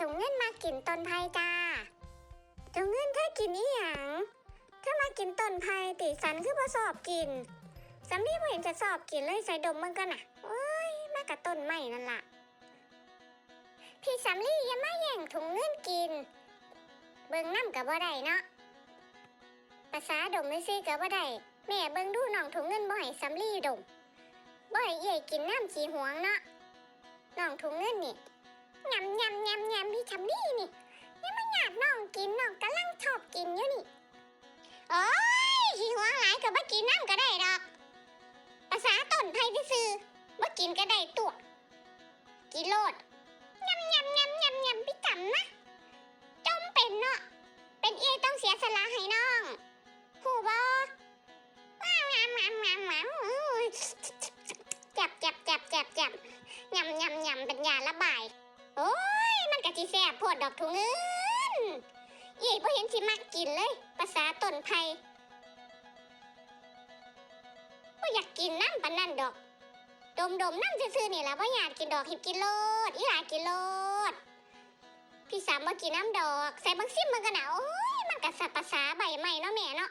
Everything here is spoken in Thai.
ถุงเงินมากินต้นไผ่จ้าถุงเงินเธอกินอีหยังเธอมากินต้นไผ่ติสันคือบ่สอบกินสำลีบ่เห็นจะสอบกินเลยใส่ดมมันกันน่ะโอ้ยมากับต้นไม้นั่นล่ะ พี่สำลีอย่ามาแย่งถุงเงินกิน เบิ่งน้ำกับบ่ได้เนาะภาษาดมไม่ซื้อกับบ่ได้แม่เบิ่งดูน้องถุงเงินบ่ให้สำลีดมบ่ให้เย่กินน้ำสีหวงเนาะน้องถุงเงินนี่ กินน้องกำลังชอบกินอยู่นี่โอ้ยสีหวงหลายก็บ่กินน้ำก็ได้ดอก ภาษาต้นไทยซื่อบ่กินก็ได้ตัว กินโลดยำยำยำยำยำพี่จำนะจมเป็นเนาะเป็นเอต้องเสียสละให้น้องหูบอว้าวงามงามงามงามจับจับจับจับจับยำยำยำเป็นยาระบาย โอ้ย มันกะจีแซ่บโพดดอกถุงเงิน เย่พ่เห็นสิมักกินเลยภาษาต้นไผ่พ่อยากกินน้ำปานนั่นดอก ดมดมน้ำซื่อๆนี่แหละว่าอยากกินดอกหิบกินโลดอีหลากินโลด พี่สามมากินน้ำดอก ใส่บังซิมมันกันนาโอ้ยมันกัสับภาษาใบใหม่เนาะแม่เนาะ